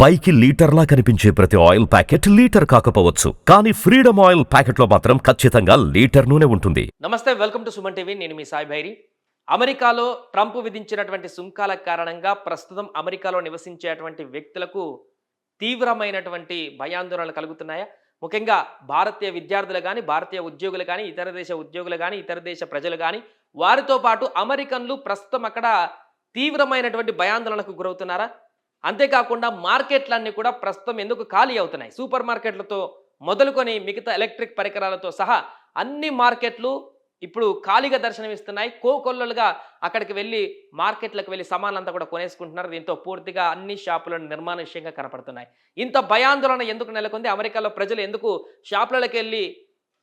పైకి లీటర్లా కనిపించే ప్రతి ఆయిల్ ప్యాకెట్ లీటర్ కాకపోవచ్చు. కానీ ఫ్రీడమ్ ఆయిల్ ప్యాకెట్లో మాత్రం ఖచ్చితంగా లీటర్ నూనె ఉంటుంది. నమస్తే వెల్కమ్ టు సుమన్ టీవీ. నేను మీ సాయి భైరి. అమెరికాలో ట్రంప్ విధించినటువంటి సుంకాల కారణంగా ప్రస్తుతం అమెరికాలో నివసించేటువంటి వ్యక్తులకు తీవ్రమైనటువంటి భయాందోళనలు కలుగుతున్నాయా? ముఖ్యంగా భారతీయ విద్యార్థులు కానీ భారతీయ ఉద్యోగులు కానీ ఇతర దేశ ఉద్యోగులు కానీ ఇతర దేశ ప్రజలు కానీ వారితో పాటు అమెరికన్లు ప్రస్తుతం అక్కడ తీవ్రమైనటువంటి భయాందోళనకు గురవుతున్నారా? అంతేకాకుండా మార్కెట్లన్నీ కూడా ప్రస్తుతం ఎందుకు ఖాళీ అవుతున్నాయి? సూపర్ మార్కెట్లతో మొదలుకొని మిగతా ఎలక్ట్రిక్ పరికరాలతో సహా అన్ని మార్కెట్లు ఇప్పుడు ఖాళీగా దర్శనమిస్తున్నాయి. కోకొల్లలుగా అక్కడికి వెళ్ళి మార్కెట్లకు వెళ్ళి సామాన్లంతా కూడా కొనేసుకుంటున్నారు. దీంతో పూర్తిగా అన్ని షాపులను నిర్మానుష్యంగా కనపడుతున్నాయి. ఇంత భయాందోళన ఎందుకు నెలకొంది? అమెరికాలో ప్రజలు ఎందుకు షాపులకు వెళ్ళి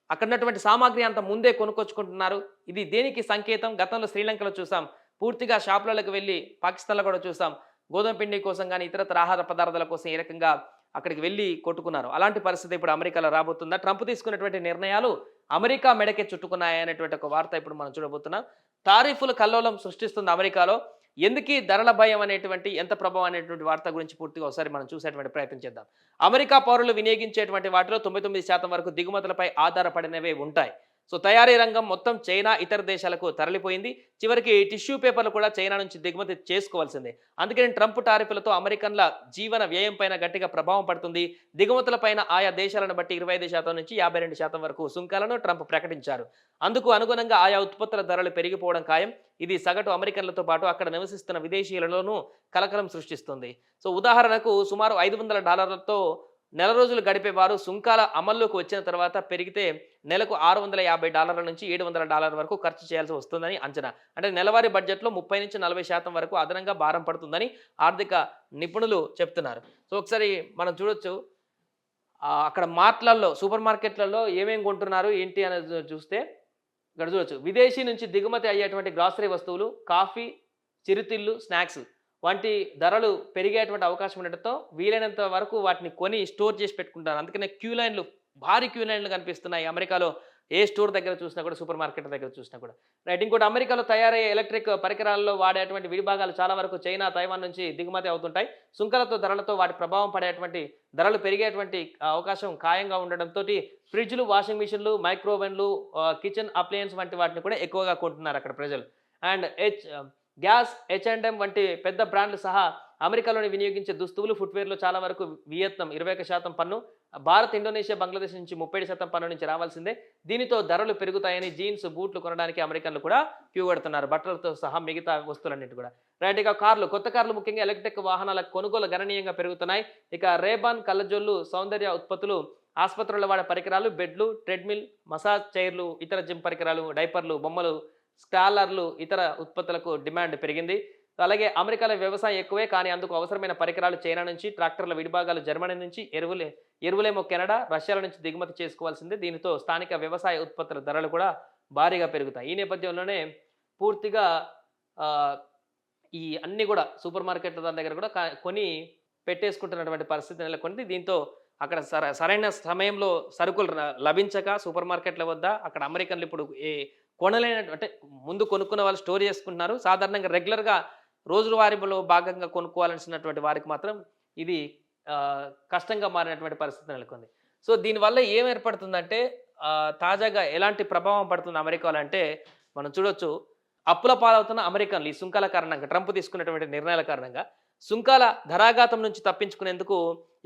అక్కడ ఉన్నటువంటి సామాగ్రి అంత ముందే కొనుక్కొచ్చుకుంటున్నారు? ఇది దేనికి సంకేతం? గతంలో శ్రీలంకలో చూసాం. పూర్తిగా షాపులకు వెళ్ళి పాకిస్తాన్లో కూడా చూసాం. గోధుమ పిండి కోసం కానీ ఇతరతర ఆహార పదార్థాల కోసం ఏ రకంగా అక్కడికి వెళ్ళి కొట్టుకున్నారు? అలాంటి పరిస్థితి ఇప్పుడు అమెరికాలో రాబోతుందా? ట్రంప్ తీసుకున్నటువంటి నిర్ణయాలు అమెరికా మెడకే చుట్టుకున్నాయనేటువంటి ఒక వార్త ఇప్పుడు మనం చూడబోతున్నాం. తారీఫుల కల్లోలం సృష్టిస్తుంది అమెరికాలో. ఎందుకు ధరల భయం అనేటువంటి ఎంత ప్రభావం అనేటువంటి వార్త గురించి పూర్తిగా ఒకసారి మనం చూసేటువంటి ప్రయత్నం చేద్దాం. అమెరికా పౌరులు వినియోగించేటువంటి వాటిలో తొంభై తొమ్మిది శాతం వరకు దిగుమతులపై ఆధారపడినవే ఉంటాయి. సో తయారీ రంగం మొత్తం చైనా ఇతర దేశాలకు తరలిపోయింది. చివరికి టిష్యూ పేపర్లు కూడా చైనా నుంచి దిగుమతి చేసుకోవాల్సిందే. అందుకని ట్రంప్ టారిఫ్లతో అమెరికన్ల జీవన వ్యయం పైన గట్టిగా ప్రభావం పడుతుంది. దిగుమతులపైన ఆయా దేశాలను బట్టి ఇరవై ఐదు శాతం నుంచి యాభై రెండు శాతం వరకు సుంకాలను ట్రంప్ ప్రకటించారు. అందుకు అనుగుణంగా ఆయా ఉత్పత్తుల ధరలు పెరిగిపోవడం ఖాయం. ఇది సగటు అమెరికన్లతో పాటు అక్కడ నివసిస్తున్న విదేశీయులలోనూ కలకలం సృష్టిస్తుంది. సో ఉదాహరణకు సుమారు ఐదు వందల డాలర్లతో నెల రోజులు గడిపేవారు సుంకాల అమల్లోకి వచ్చిన తర్వాత పెరిగితే నెలకు ఆరు వందల యాభై డాలర్ల నుంచి ఏడు వందల డాలర్ల వరకు ఖర్చు చేయాల్సి వస్తుందని అంచనా. అంటే నెలవారీ బడ్జెట్లో ముప్పై నుంచి నలభై శాతం వరకు అదనంగా భారం పడుతుందని ఆర్థిక నిపుణులు చెప్తున్నారు. సో ఒకసారి మనం చూడొచ్చు. అక్కడ మార్ట్లలో సూపర్ మార్కెట్లలో ఏమేమి కొంటున్నారు ఏంటి అనేది చూస్తే ఇక్కడ చూడొచ్చు. విదేశీ నుంచి దిగుమతి అయ్యేటువంటి గ్రాసరీ వస్తువులు కాఫీ చిరుతిళ్ళు స్నాక్స్. వంటి ధరలు పెరిగేటువంటి అవకాశం ఉండటంతో వీలైనంత వరకు వాటిని కొని స్టోర్ చేసి పెట్టుకుంటారు. అందుకనే క్యూ లైన్లు భారీ క్యూ లైన్లు కనిపిస్తున్నాయి అమెరికాలో. ఏ స్టోర్ దగ్గర చూసినా కూడా సూపర్ మార్కెట్ దగ్గర చూసినా కూడా. రైట్ ఇంకోటి అమెరికాలో తయారయ్యే ఎలక్ట్రిక్ పరికరాల్లో వాడేటువంటి విడిభాగాలు చాలా వరకు చైనా తైవాన్ నుంచి దిగుమతి అవుతుంటాయి. సుంకలతో ధరలతో వాటి ప్రభావం పడేటువంటి ధరలు పెరిగేటువంటి అవకాశం ఖాయంగా ఉండడంతో ఫ్రిడ్జ్లు వాషింగ్ మిషన్లు మైక్రోవెన్లు కిచెన్ అప్లయన్స్ వంటి వాటిని కూడా ఎక్కువగా కొంటున్నారు అక్కడ ప్రజలు. And H gas H and M వంటి పెద్ద బ్రాండ్లు సహా అమెరికాలోని వినియోగించే దుస్తువులు ఫుట్వేర్లో చాలా వరకు వియత్నం ఇరవై ఒక శాతం పన్ను. భారత్ ఇండోనేషియా బంగ్లాదేశ్ నుంచి ముప్పై శాతం పన్ను నుంచి రావాల్సిందే. దీనితో ధరలు పెరుగుతాయని జీన్స్ బూట్లు కొనడానికి అమెరికన్లు కూడా క్యూ కడుతున్నారు. బట్టలతో సహా మిగతా వస్తువులన్నింటి కూడా. రైట్ ఇక కార్లు. కొత్త కార్లు ముఖ్యంగా ఎలక్ట్రిక్ వాహనాల కొనుగోలు గణనీయంగా పెరుగుతున్నాయి. ఇక రేబాన్ కళ్ళజోళ్ళు సౌందర్య ఉత్పత్తులు ఆసుపత్రుల్లో వాడే పరికరాలు బెడ్లు ట్రెడ్మిల్ మసాజ్ చైర్లు ఇతర జిమ్ పరికరాలు డైపర్లు బొమ్మలు స్కాలర్లు ఇతర ఉత్పత్తులకు డిమాండ్ పెరిగింది. అలాగే అమెరికాలో వ్యవసాయం ఎక్కువే కానీ అందుకు అవసరమైన పరికరాలు చైనా నుంచి ట్రాక్టర్ల విడిభాగాలు జర్మనీ నుంచి ఎరువులే ఎరువులేమో కెనడా రష్యాల నుంచి దిగుమతి చేసుకోవాల్సిందే. దీనితో స్థానిక వ్యవసాయ ఉత్పత్తుల ధరలు కూడా భారీగా పెరుగుతాయి. ఈ నేపథ్యంలోనే పూర్తిగా ఈ అన్ని కూడా సూపర్ మార్కెట్ల దాని దగ్గర కూడా కొని పెట్టేసుకుంటున్నటువంటి పరిస్థితి నెలకొంది. దీంతో అక్కడ సర సరైన సమయంలో సరుకులు లభించక సూపర్ మార్కెట్ల వద్ద అక్కడ అమెరికన్లు ఇప్పుడు ఏ కొనలేన అంటే ముందు కొనుక్కున్న వాళ్ళు స్టోర్ చేసుకుంటున్నారు. సాధారణంగా రెగ్యులర్గా రోజువారీలో భాగంగా కొనుక్కోవాల్సినటువంటి వారికి మాత్రం ఇది కష్టంగా మారినటువంటి పరిస్థితి నెలకొంది. సో దీనివల్ల ఏం ఏర్పడుతుందంటే తాజాగా ఎలాంటి ప్రభావం పడుతుంది అమెరికాలో అంటే మనం చూడొచ్చు అప్పుల పాలవుతున్న అమెరికన్లు ఈ సుంకాల కారణంగా ట్రంప్ తీసుకున్నటువంటి నిర్ణయాల కారణంగా సుంకాల ధరాఘాతం నుంచి తప్పించుకునేందుకు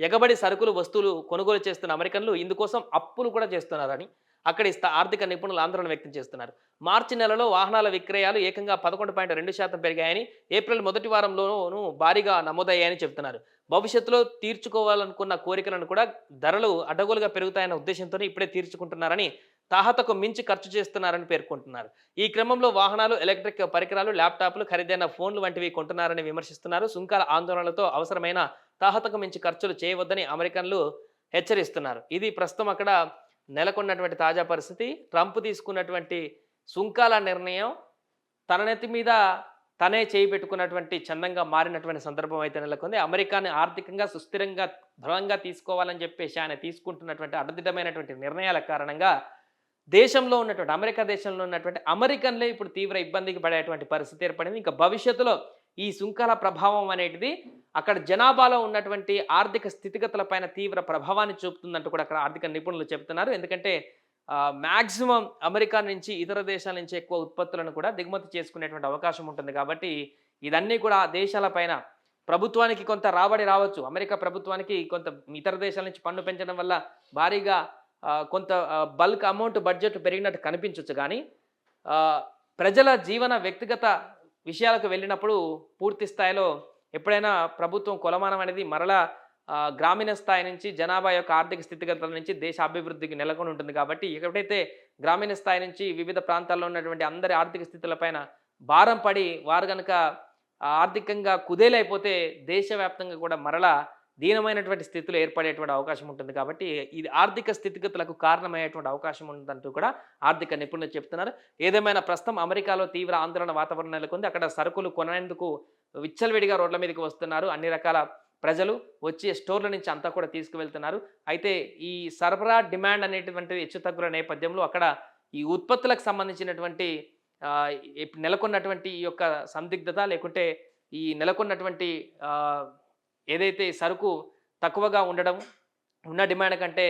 ఎగబడి సరుకులు వస్తువులు కొనుగోలు చేస్తున్న అమెరికన్లు ఇందుకోసం అప్పులు కూడా చేస్తున్నారని అక్కడి ఆర్థిక నిపుణులు ఆందోళన వ్యక్తం చేస్తున్నారు. మార్చి నెలలో వాహనాల విక్రయాలు ఏకంగా పదకొండు పాయింట్ రెండు శాతం పెరిగాయని ఏప్రిల్ మొదటి వారంలోనూ భారీగా నమోదయ్యాయని చెబుతున్నారు. భవిష్యత్తులో తీర్చుకోవాలనుకున్న కోరికలను కూడా ధరలు అడ్డగోలుగా పెరుగుతాయన్న ఉద్దేశంతో ఇప్పుడే తీర్చుకుంటున్నారని తాహతకు మించి ఖర్చు చేస్తున్నారని పేర్కొంటున్నారు. ఈ క్రమంలో వాహనాలు ఎలక్ట్రిక్ పరికరాలు ల్యాప్టాప్లు ఖరీదైన ఫోన్లు వంటివి కొంటున్నారని విమర్శిస్తున్నారు. సుంకాల ఆందోళనలతో అవసరమైన తాహతకు మించి ఖర్చులు చేయవద్దని అమెరికన్లు హెచ్చరిస్తున్నారు. ఇది ప్రస్తుతం అక్కడ నెలకొన్నటువంటి తాజా పరిస్థితి. ట్రంప్ తీసుకున్నటువంటి సుంకాల నిర్ణయం తన నెత్తి మీద తనే చేయి పెట్టుకున్నటువంటి చందంగా మారినటువంటి సందర్భం అయితే నెలకొంది. అమెరికాని ఆర్థికంగా సుస్థిరంగా బలంగా తీసుకోవాలని చెప్పేసి ఆయన తీసుకుంటున్నటువంటి అడ్డదిడ్డమైనటువంటి నిర్ణయాల కారణంగా దేశంలో ఉన్నటువంటి అమెరికా దేశంలో ఉన్నటువంటి అమెరికన్లే ఇప్పుడు తీవ్ర ఇబ్బందికి పడేటువంటి పరిస్థితి ఏర్పడింది. ఇంకా భవిష్యత్తులో ఈ సుంకాల ప్రభావం అనేటిది అక్కడ జనాభాలో ఉన్నటువంటి ఆర్థిక స్థితిగతుల పైన తీవ్ర ప్రభావాన్ని చూపుతుందంటూ కూడా అక్కడ ఆర్థిక నిపుణులు చెప్తున్నారు. ఎందుకంటే మ్యాక్సిమం అమెరికా నుంచి ఇతర దేశాల నుంచి ఎక్కువ ఉత్పత్తులను కూడా దిగుమతి చేసుకునేటువంటి అవకాశం ఉంటుంది కాబట్టి ఇదన్నీ కూడా ఆ దేశాలపైన ప్రభుత్వానికి కొంత రాబడి రావచ్చు. అమెరికా ప్రభుత్వానికి కొంత ఇతర దేశాల నుంచి పన్ను పెంచడం వల్ల భారీగా కొంత బల్క్ అమౌంట్ బడ్జెట్ పెరిగినట్టు కనిపించవచ్చు కానీ ప్రజల జీవన వ్యక్తిగత విషయాలకు వెళ్ళినప్పుడు పూర్తి స్థాయిలో ఎప్పుడైనా ప్రభుత్వం కొలమానం అనేది మరలా గ్రామీణ స్థాయి నుంచి జనాభా యొక్క ఆర్థిక స్థితిగతుల నుంచి దేశ అభివృద్ధికి నెలకొని ఉంటుంది కాబట్టి ఎప్పుడైతే గ్రామీణ స్థాయి నుంచి వివిధ ప్రాంతాల్లో ఉన్నటువంటి అందరి ఆర్థిక స్థితులపైన భారం పడి వారు కనుక ఆర్థికంగా కుదేలైపోతే దేశవ్యాప్తంగా కూడా మరలా దీనమైనటువంటి స్థితిలో ఏర్పడేటువంటి అవకాశం ఉంటుంది కాబట్టి ఇది ఆర్థిక స్థితిగతులకు కారణమయ్యేటువంటి అవకాశం ఉందంటూ కూడా ఆర్థిక నిపుణులు చెప్తున్నారు. ఏదేమైనా ప్రస్తుతం అమెరికాలో తీవ్ర ఆందోళన వాతావరణం నెలకొంది. అక్కడ సరుకులు కొనేందుకు విచ్చలవిడిగా రోడ్ల మీదకి వస్తున్నారు. అన్ని రకాల ప్రజలు వచ్చే స్టోర్ల నుంచి అంతా కూడా తీసుకువెళ్తున్నారు. అయితే ఈ సరఫరా డిమాండ్ అనేటువంటిది హెచ్చుతగ్గుల నేపథ్యంలో అక్కడ ఈ ఉత్పత్తులకు సంబంధించినటువంటి నెలకొన్నటువంటి ఈ యొక్క సందిగ్ధత లేకుంటే ఈ నెలకొన్నటువంటి ఏదైతే సరుకు తక్కువగా ఉండడం ఉన్న డిమాండ్ కంటే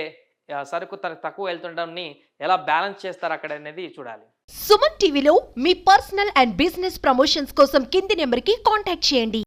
సరుకు తక్కువ వెళ్తుండడాన్ని ఎలా బ్యాలెన్స్ చేస్తారు అక్కడ అనేది చూడాలి. సుమన్ టీవీలో మీ పర్సనల్ అండ్ బిజినెస్ ప్రమోషన్స్ కోసం కింది నెంబర్కి కాంటాక్ట్ చేయండి.